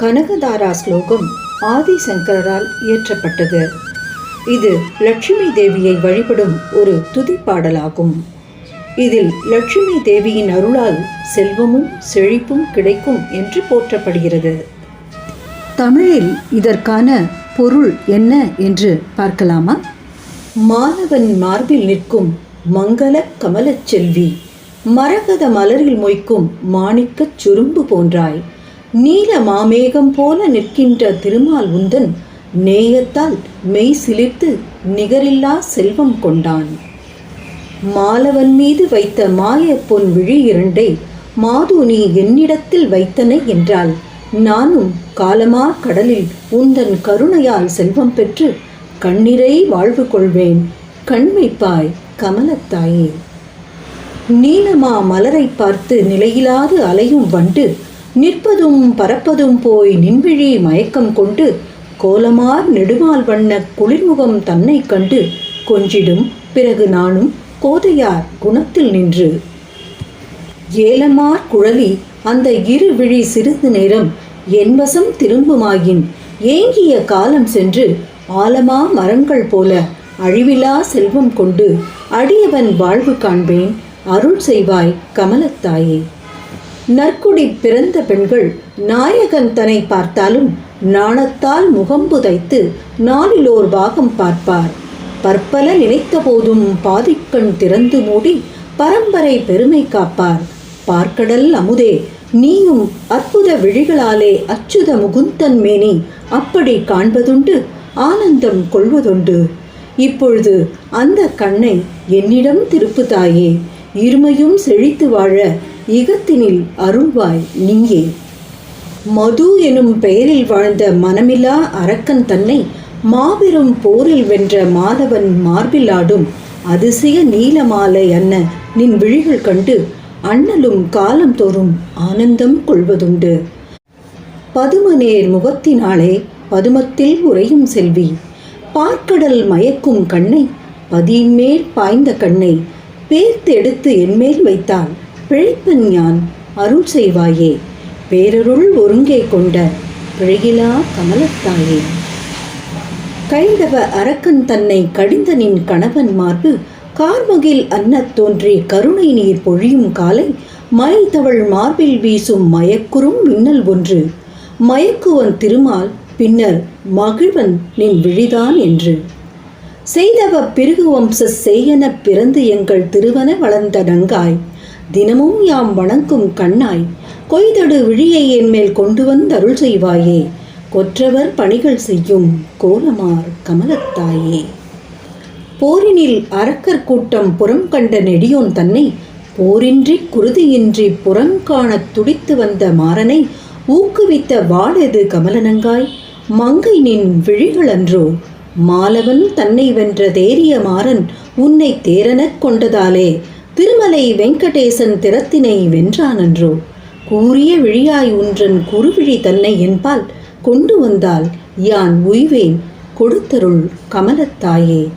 கனகதாரா ஸ்லோகம் ஆதிசங்கரால் இயற்றப்பட்டது. இது லட்சுமி தேவியை வழிபடும் ஒரு துதிப்பாடலாகும் இதில் லட்சுமி தேவியின் அருளால் செல்வமும் செழிப்பும் கிடைக்கும் என்று போற்றப்படுகிறது. தமிழில் இதற்கான பொருள் என்ன என்று பார்க்கலாமா? மாணவன் மார்பில் நிற்கும் மங்கள கமலச் செல்வி மரகத மலரில் மொய்க்கும் மாணிக்கச் சுரும்பு போன்றாய். நீல மாமேகம் போல நிற்கின்ற திருமால் உந்தன் நேயத்தால் மெய் சிலிர்த்து நிகரில்லா செல்வம் கொண்டான். மாலவன் மீது வைத்த மாய பொன் விழி இரண்டை மாது நீ என்னிடத்தில் வைத்தனை என்றால் நானும் காலமா கடலில் உந்தன் கருணையால் செல்வம் பெற்று கண்ணிரை வாழ்வு கொள்வேன் கண்மைப்பாய் கமலத்தாயே. நீலமா மலரை பார்த்து நிலையிலாது அலையும் வண்டு நிற்பதும் பறப்பதும் போய் நின்விழி மயக்கம் கொண்டு கோலமார் நெடுமால் வண்ண குளிர்முகம் தன்னை கண்டு கொஞ்சிடும் பிறகு நானும் கோதையார் குணத்தில் நின்று. ஏலமார் குழலி அந்த இரு விழி சிறிது நேரம் என்வசம் திரும்புமாயின் ஏங்கிய காலம் சென்று ஆலமா மரங்கள் போல அழிவிலா செல்வம் கொண்டு அடியவன் வாழ்வு காண்பேன் அருள் செய்வாய் கமலத்தாயே நற்குடி பிறந்த பெண்கள் நாயகன் தன்னை பார்த்தாலும் நாணத்தால் முகம் புதைத்து நாளிலோர் பாகம் பார்ப்பார். பற்பல நினைத்த போதும் பாதிக்கண் திறந்து மூடி பரம்பரை பெருமை காப்பார். பார்க்கடல் அமுதே நீயும் அற்புத விழிகளாலே அச்சுத முகுந்தன் மேனி அப்படி காண்பதுண்டு ஆனந்தம் கொள்வதுண்டு. இப்பொழுது அந்த கண்ணை என்னிடம் திருப்பு தாயே இருமையும் செழித்து வாழ இகத்தினில் அருள்வாய் நீயே. மது எனும் பெயரில் வாழ்ந்த மனமில்லா அரக்கன் தன்னை மாபெரும் போரில் வென்ற மாதவன் மார்பில் ஆடும் அதிசய நீலமாலை அன்ன நின் விழிகள் கண்டு அண்ணலும் காலம் தோறும் ஆனந்தம் கொள்வதுண்டு. பதுமநேர் முகத்தினாலே பதுமத்தில் உறையும் செல்வி. பார்க்கடல் மயக்கும் கண்ணை பதின்மேல் பாய்ந்த கண்ணை பேர்த்தெடுத்து என்மேல் வைத்தான். பிழைப்பன் யான் அருள் செய்வாயே. பேரருள் ஒருங்கே கொண்ட பிழையிலா கமலத்தாயே. கைந்தவ அரக்கன் தன்னை கடிந்தனின் கணவன் மார்பு கார்மகில் அன்னத் தோன்றி கருணை நீர் பொழியும் காலை மயில் தவள் மார்பில் வீசும் மயக்குறும் மின்னல் ஒன்று. மயக்குவன் திருமால் பின்னர் மகிழ்வன் நின் விழிதான் என்று. செய்தவ பிருகு வம்ச செய்யன பிறந்து எங்கள் திருவன வளர்ந்த நங்காய் தினமும் யாம் வணங்கும் கண்ணாய் கொய்தடு விழியை என்மேல் கொண்டு வந்து அருள் செய்வாயே கொற்றவர் பணிகள் செய்யும் கோலமார் கமலத்தாயே. போரினில் அரக்கர் கூட்டம் புறம் கண்ட நெடியோன் தன்னை போரின்றி குருதியின்றி புறங்காணத் துடித்து வந்த மாறனை ஊக்குவித்த வாடெது கமலனங்காய் மங்கை நின் விழிகளன்றோ மாலவன் தன்னை வென்ற தேரிய மாறன் உன்னை தேரெனக் கொண்டதாலே திருமலை வெங்கடேசன் திறத்தினை வென்றானன்றோ? கூறிய விழியாய் உன்றன் குறுவிழி தன்னை என்பால் கொண்டு வந்தால் யான் உய்வேன் கொடுத்தருள் கமலத்தாயே.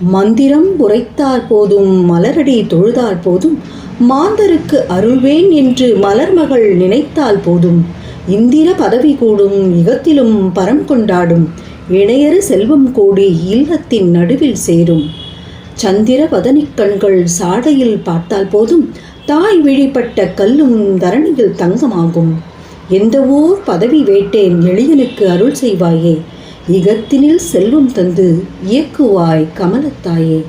மந்திரம் உரைத்தால் போதும் மலரடி தொழுதால் போதும் மாந்தருக்கு அருள்வேன் என்று மலர்மகள் நினைத்தால் போதும். இந்திர பதவி கூடும் யுகத்திலும் பரம் கொண்டாடும் இணையறு செல்வம் கூடி இல்லத்தின் நடுவில் சேரும். சந்திர வதனிக்கண்கள் சாடையில் பார்த்தால் போதும் தாய் விழிப்பட்ட கல்லும் தரணியில் தங்கமாகும். எந்த ஊர் பதவி வேட்டேன் எளியனுக்கு அருள் செய்வாயே இகத்தினில் செல்வம் தந்து இயக்குவாய் கமலத்தாயே.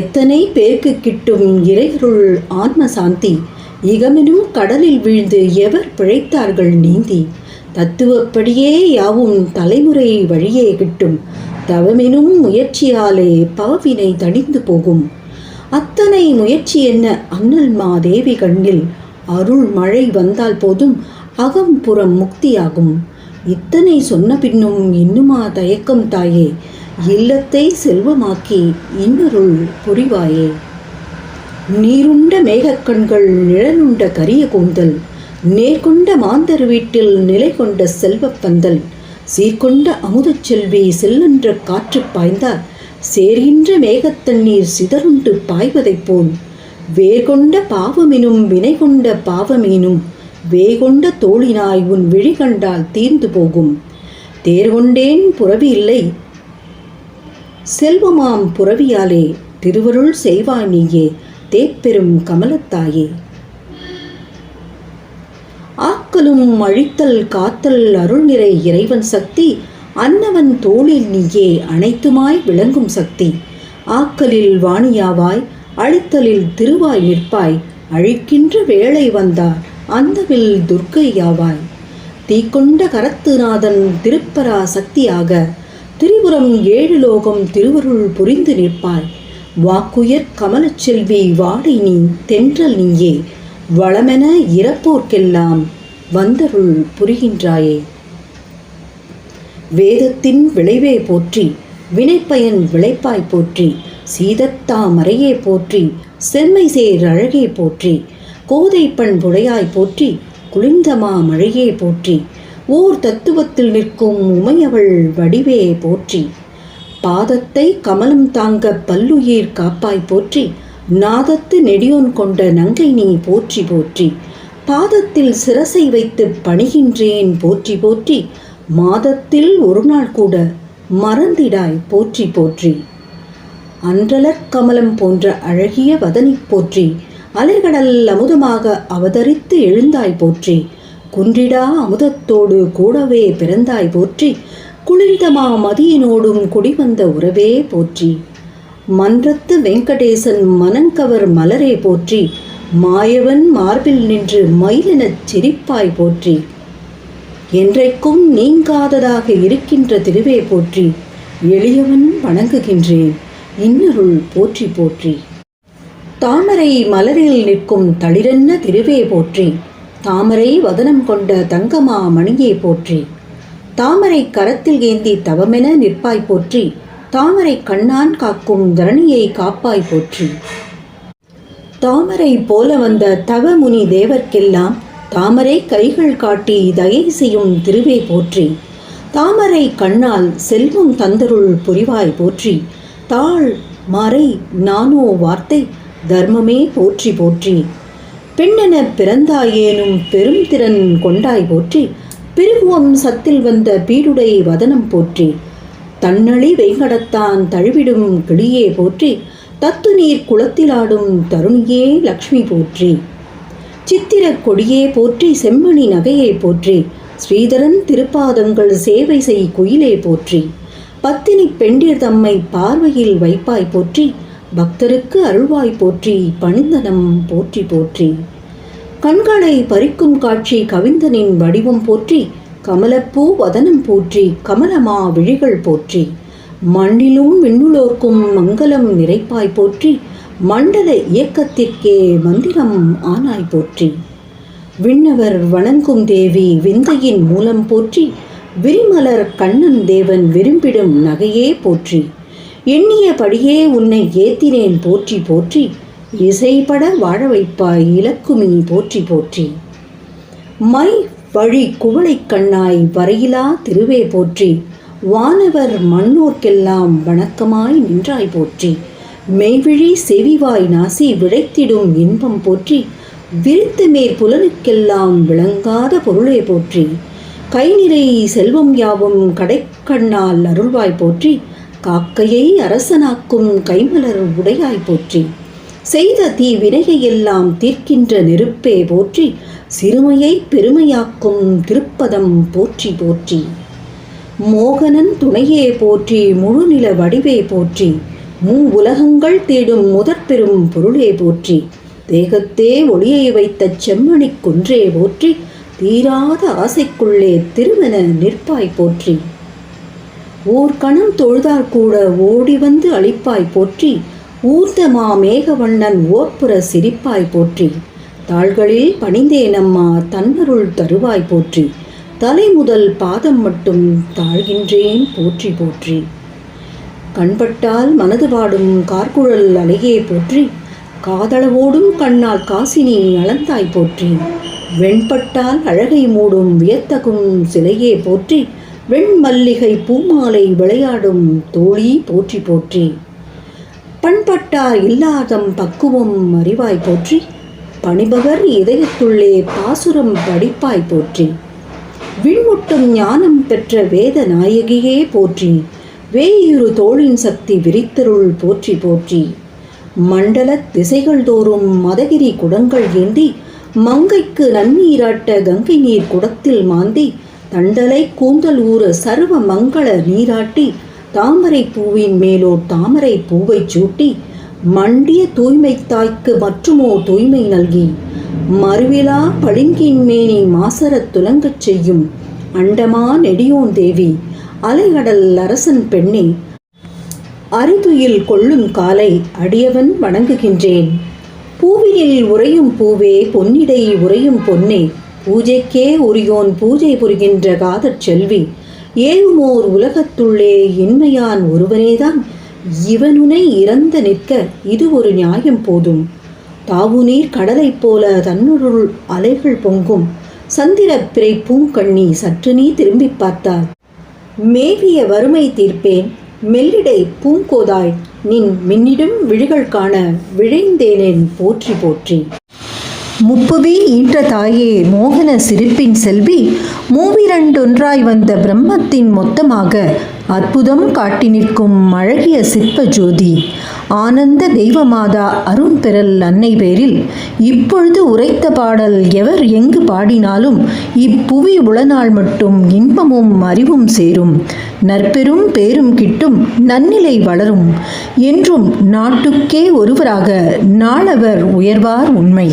எத்தனை பேருக்கு கிட்டும் இறையருள் ஆன்ம சாந்தி இகமெனும் கடலில் வீழ்ந்து எவர் பிழைத்தார்கள் நீந்தி. தத்துவப்படியே யாவும் தலைமுறை வழியே கிட்டும் தவமெனும் முயற்சியாலே பாவினை தணிந்து போகும். அத்தனை முயற்சி என்ன? அண்ணல் மாதேவி கண்ணில் அருள் மழை வந்தால் போதும் அகம் புறம் முக்தியாகும். இத்தனை சொன்ன பின்னும் இன்னுமா தயக்கம் தாயே? இல்லத்தை செல்வமாக்கி இன்னருள் புரிவாயே? நீருண்ட மேகக்கண்கள் நிழலுண்ட கரிய கூந்தல் நேர்கொண்ட மாந்தர் வீட்டில் நிலை கொண்ட செல்வப் பந்தல் சீர்கொண்ட அமுதச் செல்வி செல்லென்ற காற்று பாய்ந்தால் சேர்கின்ற மேகத்தண்ணீர் சிதறுண்டு பாய்வதைப் போல். வேர்கொண்ட பாவமெனும் வினை கொண்ட பாவமேனும் வேகொண்ட தோளினாய் உன் விழி கண்டால் தீர்ந்து போகும். தேர்கொண்டேன் புறவி இல்லை. செல்வமாம் புறவியாலே திருவருள் செய்வாய் நீயே தேப்பெரும் கமலத்தாயே ஆக்கலும் அழித்தல் காத்தல் அருள் நிறை இறைவன் சக்தி அன்னவன் தோளில் நீயே அனைத்துமாய் விளங்கும் சக்தி. ஆக்கலில் வாணியாவாய் அழித்தலில் திருவாய் நிற்பாய் அழிக்கின்ற வேளை வந்தார் அந்தவில் துர்க்கையாவாய். தீக்கொண்ட கரத்துநாதன் திருப்பரா சக்தியாக திரிபுரம் ஏழு லோகம் திருவருள் புரிந்து நிற்பாய். வாக்குயர் கமலச் செல்வி வாடை நீ தென்றல் நீயே வளமென இறப்போர்க்கெல்லாம் வந்தருள் புரிகின்றாயே. வேதத்தின் விளைவே போற்றி வினைப்பயன் விளைப்பாய் போற்றி சீதத்தாமரையே போற்றி செம்மை சேர் அழகே போற்றி கோதை பண்புடையாய் போற்றி குளிர்ந்தமா மழையே போற்றி ஓர் தத்துவத்தில் நிற்கும் உமையவள் வடிவே போற்றி பாதத்தை கமலம் தாங்க பல்லுயிர் காப்பாய் போற்றி நாதத்து நெடியோன் கொண்ட நங்கை நீ போற்றி போற்றி. பாதத்தில் சிரசை வைத்து பணிகின்றேன் போற்றி போற்றி. மாதத்தில் ஒரு நாள் கூட மறந்திடாய் போற்றி போற்றி. அன்றலர் கமலம் போன்ற அழகிய வதனி போற்றி. அலைகடல் அமுதமாக அவதரித்து எழுந்தாய் போற்றி. குன்றிடா அமுதத்தோடு கூடவே பிறந்தாய் போற்றி. குளிர்ந்தமா மதியினோடும் குடிவந்த உறவே போற்றி. மன்றத்து வெங்கடேசன் மனங்கவர் மலரே போற்றி மாயவன் மார்பில் நின்று மயிலெனச் சிரிப்பாய் போற்றி. என்றைக்கும் நீங்காததாக இருக்கின்ற திருவே போற்றி எளியவன் வணங்குகின்றேன் இன்னருள் போற்றி போற்றி. தாமரை மலரில் நிற்கும் தளிரென்ன திருவே போற்றி தாமரை வதனம் கொண்ட தங்கமா மணியே போற்றி. தாமரை கரத்தில் ஏந்தி தவமென நிற்பாய் போற்றி தாமரை கண்ணான் காக்கும் தரணியை காப்பாய் போற்றி. தாமரை போல வந்த தவமுனி தேவர்க்கெல்லாம் தாமரை கைகள் காட்டி தயை செய்யும் திருவே போற்றி. தாமரை கண்ணால் செல்வம் தந்தருள் புரிவாய் போற்றி. தாழ் மறை நானோ வார்த்தை தர்மமே போற்றி போற்றி. பெண்ணென பிறந்தாயேனும் பெரும் திறன் கொண்டாய் போற்றி. பிருகுவம் சத்தில் வந்த பீடுடை வதனம் போற்றி. தன்னழி வெங்கடத்தான் தழுவிடும் கிளியே போற்றி தத்து நீர் குளத்திலாடும் தருணியே லக்ஷ்மி போற்றி. சித்திரக் கொடியே போற்றி செம்மணி நகையை போற்றி ஸ்ரீதரன் திருப்பாதங்கள் சேவை செய் குயிலே போற்றி. பத்தினி பெண்டிர் தம்மை பார்வையில் வைப்பாய் போற்றி பக்தருக்கு அருள்வாய் போற்றி பணிந்தனம் போற்றி போற்றி. கண்களை பறிக்கும் காட்சி கவிந்தனின் வடிவம் போற்றி கமலப்பூ வதனம் போற்றி கமலமா விழிகள் போற்றி. மண்ணிலும் விண்ணுலோர்க்கும் மங்களம் நிறைப்பாய் போற்றி மண்டல இயக்கத்திற்கே மந்திரம் ஆனாய் போற்றி. விண்ணவர் வணங்கும் தேவி விந்தையின் மூலம் போற்றி விரிமலர் கண்ணன் தேவன் விரும்பிடும் நகையே போற்றி. எண்ணியபடியே உன்னை ஏத்தினேன் போற்றி போற்றி இசைப்பட வாழ வைப்பாய் இலக்குமி போற்றி போற்றி. மை வழி குவளைக் கண்ணாய் வரையிலா திருவே போற்றி. வானவர் மண்ணோர்க்கெல்லாம் வணக்கமாய் நின்றாய் போற்றி. மெய்விழி செவிவாய் நாசி விழைத்திடும் இன்பம் போற்றி. விரித்த மேற் புலனுக்கெல்லாம் விளங்காத பொருளே போற்றி. கைநிறை செல்வம் யாவும் கடைக்கண்ணால் அருள்வாய் போற்றி. காக்கையை அரசனாக்கும் கைமலர் உடையாய் போற்றி. செய்த தீ வினையையெல்லாம் தீர்க்கின்ற நெருப்பே போற்றி சிறுமையை பெருமையாக்கும் திருப்பதம் போற்றி போற்றி. மோகனன் துணையே போற்றி முழுநில வடிவே போற்றி. மூ உலகங்கள் தேடும் முதற்பெரும் பொருளே போற்றி. தேகத்தே ஒளியை வைத்த செம்மணி குன்றே போற்றி தீராத ஆசைக்குள்ளே திருமண நிற்பாய் போற்றி. ஓர் கணம் தொழுதால் கூட ஓடி வந்து அழிப்பாய் போற்றி ஊர்தமா மேகவண்ணன் ஓர்ப்புற சிரிப்பாய் போற்றி. தாள்களில் பணிந்தேனம்மா தன்னருள் தருவாய் போற்றி. தலை முதல் பாதம் மட்டும் தாழ்கின்றேன் போற்றி போற்றி. கண்பட்டால் மனது பாடும் கார்குழல் அலையே போற்றி. காதளவோடும் கண்ணால் காசினி அளந்தாய் போற்றி. வெண்பட்டால் அழகை மூடும் வியத்தகும் சிலையே போற்றி. வெண்மல்லிகை பூமாலை விளையாடும் தோழி போற்றி போற்றி. பண்பட்டார் இல்லாதம் பக்குவம் அறிவாய் போற்றி பணிபவர் இதயத்துள்ளே பாசுரம் படிப்பாய் போற்றி. விண்முட்டும் ஞானம் பெற்ற வேத நாயகியே போற்றி வேயிரு தோளின் சக்தி விரித்தருள் போற்றி போற்றி. மண்டல திசைகள் தோறும் மதகிரி குடங்கள் ஏந்தி மங்கைக்கு நன்னீராட்ட கங்கை நீர் குடத்தில் மாந்தி தண்டலை கூந்தல் ஊற சர்வ மங்கள நீராட்டி தாமரை பூவின் மேலோர் தாமரை பூவைச் சூட்டி மண்டிய தூய்மை தாய்க்கு மற்றுமோ தூய்மை நல்கி. மறுவிழா பளிங்கின் மேனி மாசரத் துலங்கச் செய்யும். அண்டமா நெடியோன் தேவி அலைகடல் அரசன் பெண்ணே. அரிதுயில் கொள்ளும் காலை அடியவன் வணங்குகின்றேன். பூவினில் உறையும் பூவே பொன்னிடை உறையும் பொன்னே. பூஜைக்கே உரியோன் பூஜை புரிகின்ற காதற் செல்வி. ஏழுமோர் உலகத்துள்ளே இன்மையான் ஒருவனேதான். இவனுனை இறந்து நிற்க இது ஒரு நியாயம் போதும். தாவுநீர் கடலைப் போல தன்னுருள் அலைகள் பொங்கும். சந்திர பிறை பூங்கண்ணி சற்று நீ திரும்பிப் பார்த்தாள். மேவிய வறுமை தீர்ப்பேன். மெல்லிடை பூங்கோதாய் நின் மின்னிடும் விழிகள் காண விழைந்தேனேன் போற்றி போற்றி. முப்புவி ஈன்ற தாயே மோகன சிரிப்பின் செல்வி மூவிரண்டொன்றாய் வந்த பிரம்மத்தின் மொத்தமாக அற்புதம் காட்டி நிற்கும் அழகிய சிற்ப ஜோதி ஆனந்த தெய்வமாதா அருண் பெறல் அன்னை பேரில் இப்பொழுது உரைத்த பாடல் எவர் எங்கு பாடினாலும் இப்புவி உளநாள் மட்டும் இன்பமும் அறிவும் சேரும். நற்பெரும் பேரும் கிட்டும் நன்னிலை வளரும். என்றும் நாட்டுக்கே ஒருவராக நாளவர் உயர்வார் உண்மை.